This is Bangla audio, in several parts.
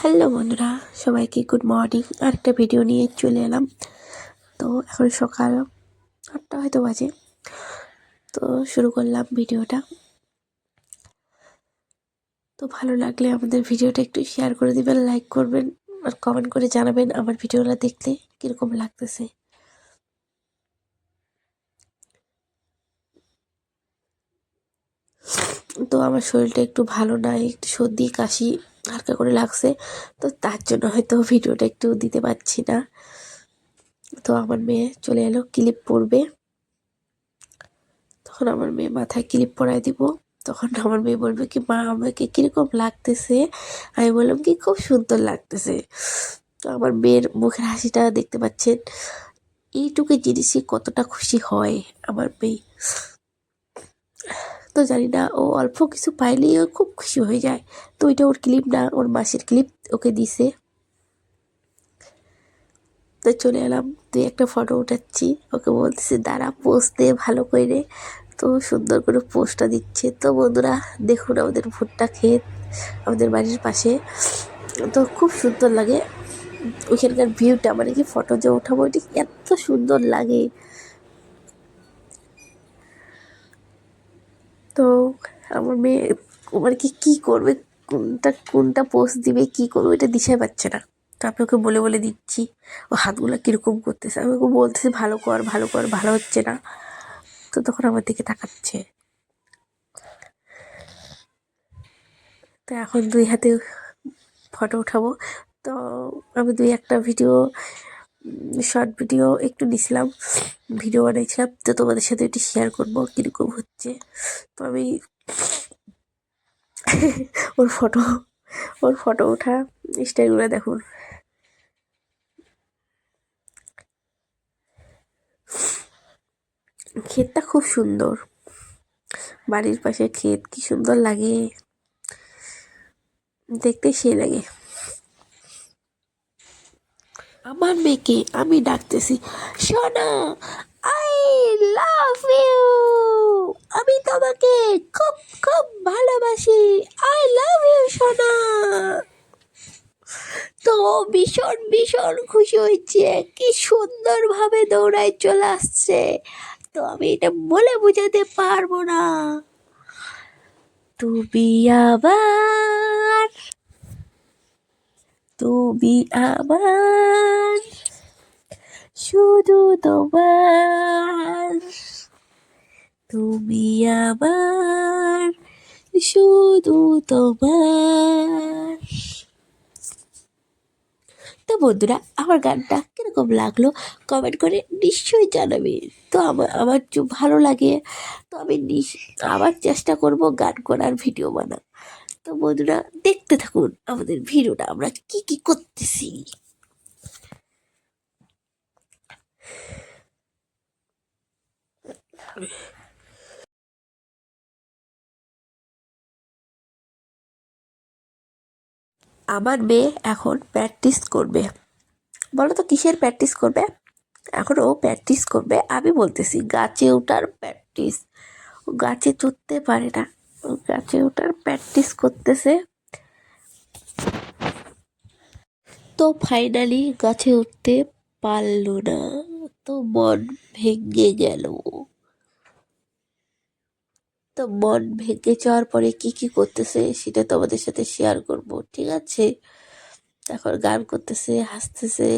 হ্যালো বন্ধুরা, সবাইকে গুড মর্নিং আরেকটা ভিডিও নিয়ে চলে এলাম। তো এখন সকাল আটটা হয়তো বাজে। তো শুরু করলাম ভিডিওটা তো ভালো লাগলে আমাদের ভিডিওটা একটু শেয়ার করে দিবেন লাইক করবেন, আর কমেন্ট করে জানাবেন আমার ভিডিওটা দেখলে কীরকম লাগতেছে। তো আমার শরীরটা একটু ভালো নাই একটু সর্দি, কাশি হালকা করে লাগছে। তো তার জন্য হয়তো ভিডিওটা একটু দিতে পারছি না। তো আমার মেয়ে চলে এলো, ক্লিপ পরবে। তখন আমার মেয়ে মাথায় ক্লিপ পরাই দিব। তখন আমার মেয়ে বলবে কি, মা, আমাকে কীরকম লাগতেছে? আমি বললাম কি, খুব সুন্দর লাগতেছে। তো আমার মেয়ের মুখের হাসিটা দেখতে পাচ্ছেন। এইটুকু জিনিসই কতটা খুশি হয় আমার মেয়ে। তো জানি না, ও অল্প কিছু পাইলেই ও খুব খুশি হয়ে যায়। তো ওইটা ওর ক্লিপ না, ওর মাসির ক্লিপ ওকে দিছে। তো চলে এলাম তুই একটা ফটো উঠাচ্ছি। ওকে বলতেছে, দাঁড়া পোস্ট দে ভালো করে। তো সুন্দর করে পোস্টটা দিচ্ছে। তো বন্ধুরা, দেখুন আমাদের ভুট্টা ক্ষেত, আমাদের বাড়ির পাশে। তো খুব সুন্দর লাগে। ওইখানকার ভিউটা মানে কি ফটো যে ওঠাবো ওইটা এত সুন্দর লাগে। তো আমার মেয়ে মানে কি, কী করবে? কোনটা কোনটা পোস্ট দিবে, কী করবে এটা দিশায় পাচ্ছে না। তো আমি ওকে বলে বলে দিচ্ছি, ও হাতগুলো কীরকম করতেছে? আমি ওকে বলতেছি, ভালো কর ভালো কর, ভালো হচ্ছে না। তো তখন আমার দিকে তাকাচ্ছে। তো এখন দুই হাতে ফটো উঠাবো। তো আমি দুই একটা ভিডিও শর্ট ভিডিও একটু নিছিলাম ভিডিও বানাইছিলাম। তো তোমাদের সাথে একটু শেয়ার করব কীরকম হচ্ছে। তো আমি ওর ফটো ওর ফটো ওঠা স্টাইলগুলো দেখুন। ক্ষেতটা খুব সুন্দর। বাড়ির পাশে ক্ষেত, কি সুন্দর লাগে। দেখতে সে লাগে। আমার মেয়েকে আমি ডাকতেছি, সোনা আই লাভ ইউ আমি তোমাকে খুব খুব ভালোবাসি। আই লাভ ইউ সোনা! তো ভীষণ ভীষণ খুশি হয়েছে। কি সুন্দরভাবে দৌড়ায় চলে আসছে। তো আমি এটা বলে বোঝাতে পারব না। তুমি আবার তুমি আমার শুধু তোমার। তুমি আমার শুধু তোমার। তো বন্ধুরা, আমার গানটা কীরকম লাগল কমেন্ট করে নিশ্চয়ই জানাবে। তো আমার আমার ভালো লাগে। তো আমি আবার চেষ্টা করব গান করার, ভিডিও বানা তো বন্ধুরা, দেখতে থাকুন আমাদের ভিডিওটা আমরা কি কি করতেছি। আমার মেয়ে এখন প্র্যাকটিস করবে। বলো তো কিসের প্র্যাকটিস করবে? এখন ও প্র্যাকটিস করবে। আমি বলতেছি গাছে ওঠার প্র্যাকটিস গাছে চড়তে পারে না। গাছে ওঠার প্র্যাকটিস করতেছে। তো ফাইনালি গাছে উঠতে পারল না। তো মন ভেঙে গেল। তো মন ভেঙে যাওয়ার পরে কি কি করতেছে সেটা তোমাদের সাথে শেয়ার করব, ঠিক আছে? এখন গান করতেছে, হাসতেছে।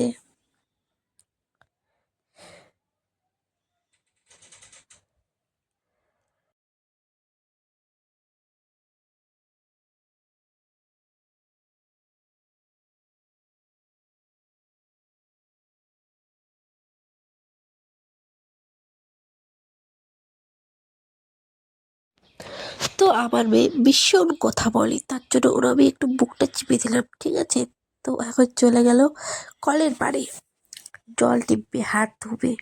তো আমার মেয়ে ভীষণ কথা বলে। তার জন্য ওরা আমি একটু বুকটা চিপে দিলাম, ঠিক আছে? তো এখন চলে গেল কলের পাড়ে জল টিপবে, হাত ধুবে।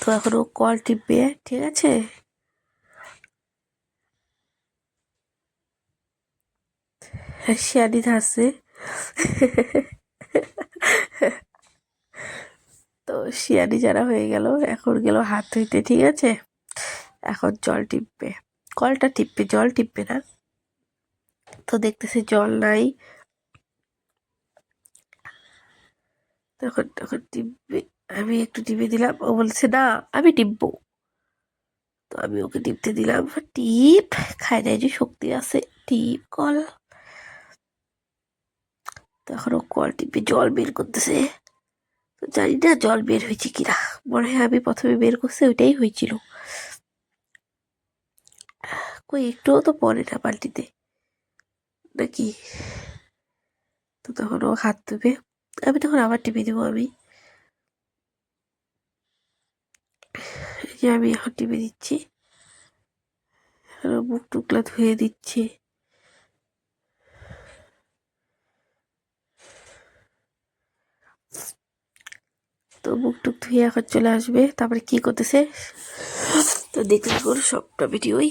তো এখন ও কল টিপবে, ঠিক আছে? শিয়ানি ধাসে তো শিয়ানি যারা হয়ে গেল, এখন গেল হাত ধুইতে, ঠিক আছে? এখন জল টিপবে। কলটা টিপবে, জল টিপবে না। তো দেখতেছে জল নাই। তখন তখন টিপবে। আমি একটু টিপে দিলাম। ও বলছে, না, আমি টিপবো। তো আমি ওকে টিপতে দিলাম। টিপ খায় নাই যে শক্তি আছে। Tip, call. তখন ও কল টিপে জল বের করতেছে। তো জানি না জল বের হয়েছে কিনা। মনে হয় আমি প্রথমে বের করছি, ওইটাই হয়েছিল। কই একটুও তো পড়ে না বালতিতে। নাকি? তো তখন ও হাত ধুবে। আমি তখন আবার টিপে দেবো আমি। আমি এখন টিপে দিচ্ছি। মুখ টুকলা ধুয়ে দিচ্ছে। তো মুখ টুক ধুয়ে এখন চলে আসবে। তারপরে কি করতেছে? তো দেখতে থাকুন সবটা ভিডিওই।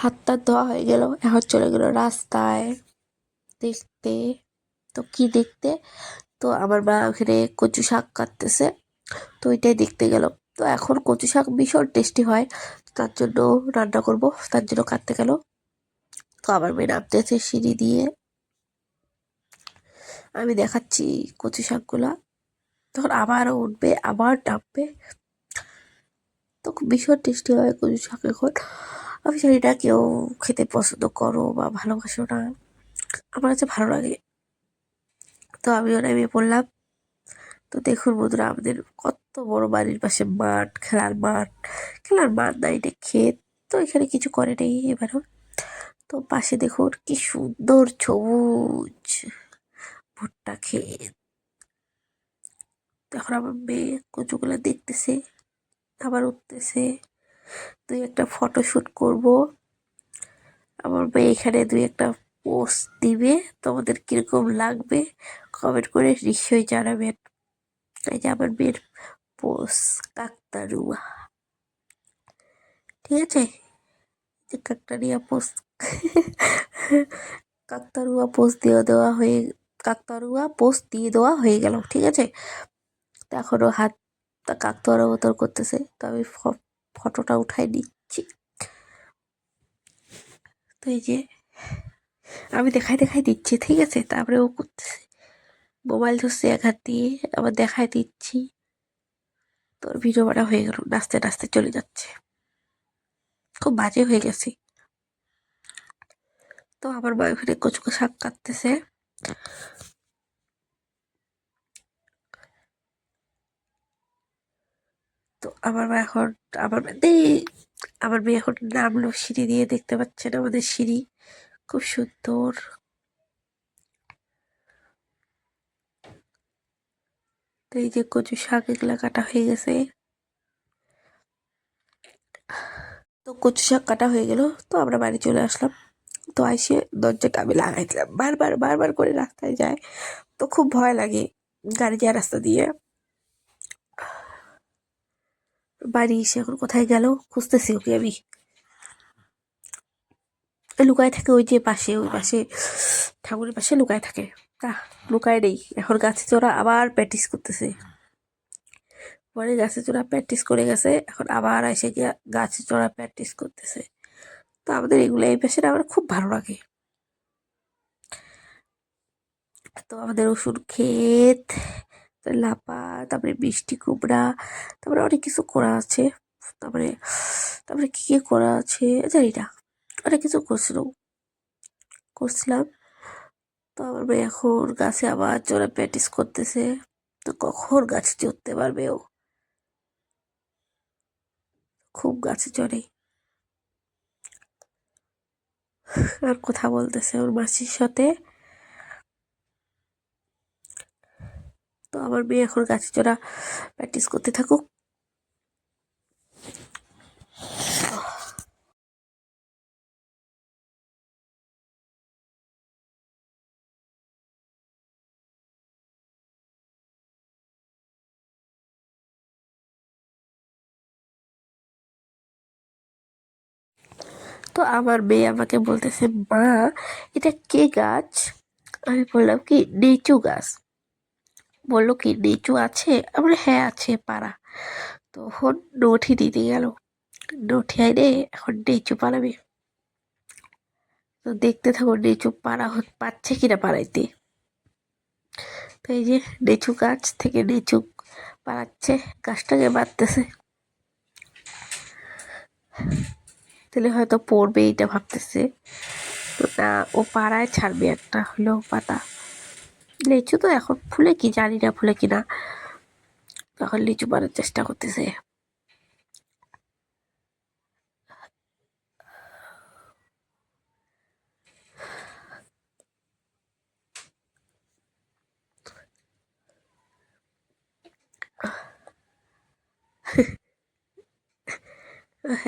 হাত টাত ধোয়া হয়ে গেল, এখন চলে গেল রাস্তায়। দেখতে, তো কি দেখতে? তো আমার মা ওখানে কচু শাক কাটতেছে, তো ওইটাই দেখতে গেল। তো এখন কচু শাক ভীষণ টেস্টি হয় তার জন্য রান্না করব, তার জন্য কাটতে গেল। তো আমার মেয়ে নামতেছে সিঁড়ি দিয়ে। আমি দেখাচ্ছি কচু শাকগুলা। তখন আবারও উঠবে, আবার নামবে। তো ভীষণ টেস্টি হয় কচু শাক এখন। আমি জানি না কেউ খেতে পছন্দ করো বা ভালোবাসো না। আমার কাছে ভালো লাগে। তো আমিও নেমে পড়লাম। তো দেখুন বন্ধুরা, আমাদের কত বড় বাড়ির পাশে মাঠ, খেলার মাঠ। খেলার মাঠ না, এটা ক্ষেত। তো এখানে কিছু করে নেই এবারও। তো পাশে দেখুন কি সুন্দর সবুজ ভুট্টা ক্ষেত। এখন আমার মেয়ে কচুগুলো দেখতেছে, আবার উঠতেছে। দুই একটা ফটো শ্যুট করব। আমার মেয়ে এখানে দুই একটা পোস্ট দিবে। তোমাদের কীরকম লাগবে কমেন্ট করে নিশ্চয়ই জানাবেন। এই যে আমার মেয়ের পোস্ট কাকতারুয়া। ঠিক আছে? যে কাকতারিয়া পোস্ট কাকতারুয়া পোস্ট দিয়ে দেওয়া হয়ে, কাকতারুয়া পোস্ট দিয়ে দেওয়া হয়ে গেল। ঠিক আছে? এখনও হাত কাকতারুয়া মতন করতেছে। তো আমি ফটোটা উঠাই নিচ্ছি। তো এই যে, আমি দেখাই দেখাই দিচ্ছি, ঠিক আছে? তারপরে ও করতেছে। মোবাইল ধরছে এক হাত দিয়ে, আবার দেখাই দিচ্ছি। তোর ভিডিও বানা হয়ে গেল, নাচতে নাচতে চলে যাচ্ছে। খুব বাজে হয়ে গেছে। তো আমার মা ওখানে কচু শাক কাটতেছে। তো আমার মা এখন, আমার মা দেই, আমার মেয়ে এখন নামলো সিঁড়ি দিয়ে, দেখতে পাচ্ছেন আমাদের সিঁড়ি? খুব সুন্দর। তো এই যে কচু শাক এগুলা কাটা হয়ে গেছে। তো কচু শাক কাটা হয়ে গেল, তো আমরা বাড়ি চলে আসলাম। তো আইসে দরজাটা আমি লাগাই দিলাম। বারবার বারবার করে রাস্তায় যায়। তো খুব ভয় লাগে গাড়ি যায় রাস্তা দিয়ে। বাড়ি এসে এখন কোথায় গেল খুঁজতেছি ওকে আমি। লুকায় থাকে ওই যে পাশে, ওই পাশে, ঠাকুরের পাশে লুকায় থাকে। তা লুকায় নেই। এখন গাছে চড়া আবার প্র্যাকটিস করতেছে। পরে গাছে চড়া প্র্যাকটিস করে গেছে, এখন আবার এসে গিয়ে গাছে চড়া প্র্যাকটিস করতেছে। তো আমাদের এগুলো এই পাশে আমার খুব ভালো লাগে। তো আমাদের ওষুধ ক্ষেত লাপা তারপরে মিষ্টি কুমড়া, তারপরে অনেক কিছু করা আছে। তারপরে তারপরে কী কী করা আছে জানি না। অনেক কিছু করছিল করছিলাম। তো আমার মেয়ে এখন গাছে আবার চড়ে প্র্যাকটিস করতেছে। তো কখন গাছে চড়তে পারবে ও? খুব গাছে চড়ে আর কথা বলতেছে ওর মাসির সাথে। আমার মেয়ে এখন গাছে চড়া প্র্যাকটিস করতে থাকুক। তো আমার মেয়ে আমাকে বলতেছে, মা, এটা কে গাছ? আমি বললাম কি লিচু গাছ। বলল, কি লিচু আছে? আমরা হ্যাঁ আছে, পাড়া। তখন নঠি দিতে গেল। নঠি আইনে এখন লিচু পালাবে তো দেখতে থাকো লিচু পাড়া পাচ্ছে কিনা পাড়াইতে। তো এই যে লিচু গাছ থেকে লিচু পাড়াচ্ছে, গাছটাকে বাঁধতেছে। তাহলে হয়তো পড়বে, এইটা ভাবতেছে। তো না, ও পাড়ায় ছাড়বে একটা হলেও পাতা লিচু তো এখন ফুলে কি জানি না ফুলে কি না। তখন লিচু পাড়ার চেষ্টা করতেছে।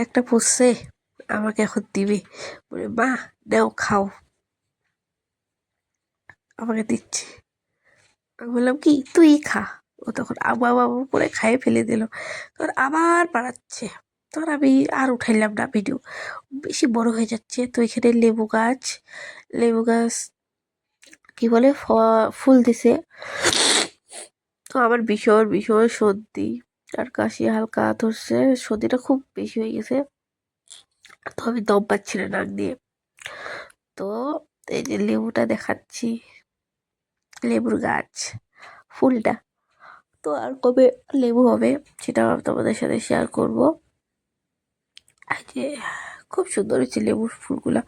একটা পুষছে, আমাকে এখন দিবে। বলে, মা নাও খাও। আমাকে দিচ্ছে। আমি বললাম, কি? তুই খা। ও তখন আবা বাবু করে খাইয়ে ফেলে দিল। তখন আবার বাড়াচ্ছে। তখন আমি আর উঠাইলাম না ভিডিও। বেশি বড় হয়ে যাচ্ছে। তো এখানে লেবু গাছ লেবু গাছ, কি বলে ফুল দিছে। তো আমার ভীষণ ভীষণ সর্দি। আর কাশি হালকা ধরছে। সর্দিটা খুব বেশি হয়ে গেছে। তো আমি দম পাচ্ছি না নাক দিয়ে। তো এই যে লেবুটা দেখাচ্ছি। লেবুর গাছ, ফুলটা। তো আর কবে লেবু হবে সেটা তোমাদের সাথে শেয়ার করব। এই যে খুব সুন্দর হয়েছে লেবুর ফুলগুলা।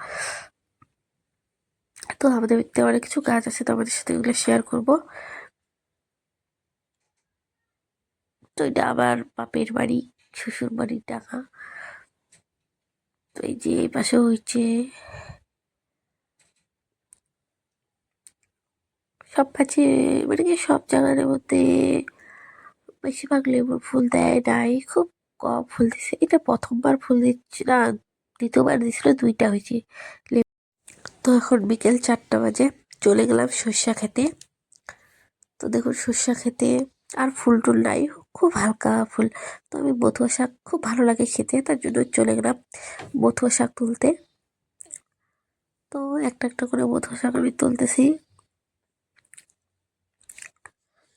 তো আমাদের বাড়িতে অনেক কিছু গাছ আছে, তো আমাদের সাথে এগুলো শেয়ার করব। তো এটা আমার বাপের বাড়ি শ্বশুর বাড়ির টাকা। তো এই যে এই পাশে হয়েছে সব গাছে মানে কি সব জায়গার মধ্যে বেশিরভাগ লেবুর ফুল দেয় নাই, খুব কম ফুল দিচ্ছে এটা প্রথমবার ফুল দিচ্ছে না, দ্বিতীয়বার দিছিল, দুইটা হয়েছে। তো এখন বিকেল চারটা বাজে, চলে গেলাম সর্ষা খেতে। তো দেখুন, সর্ষা খেতে আর ফুল টুল নাই, খুব হালকা ফুল। তো আমি বথুয়া শাক খুব ভালো লাগে খেতে, তার জন্য চলে গেলাম বথুয়া শাক তুলতে। তো একটা একটা করে বথুয়া শাক আমি তুলতেছি।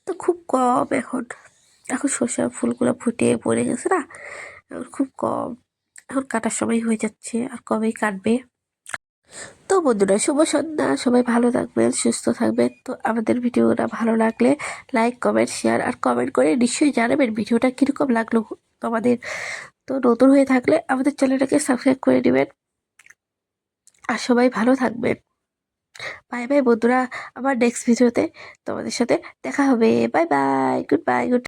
তো খুব কম এখন। এখন সর্ষার ফুলগুলো ফুটে পড়ে গেছে না? এখন খুব কম। এখন কাটার সময় হয়ে যাচ্ছে, আর কবেই কাটবে? তো বন্ধুরা, শুভ সন্ধ্যা। সবাই ভালো থাকবেন, সুস্থ থাকবেন। তো আমাদের ভিডিওটা ভালো লাগলে লাইক, কমেন্ট, শেয়ার, আর কমেন্ট করে নিশ্চয়ই জানাবেন ভিডিওটা কীরকম লাগল তোমাদের। তো নতুন হয়ে থাকলে আমাদের চ্যানেলটাকে সাবস্ক্রাইব করে নেবেন। আর সবাই ভালো থাকবেন। বাই বাই বন্ধুরা আমার নেক্সট ভিডিওতে তোমাদের সাথে দেখা হবে। Bye bye goodbye good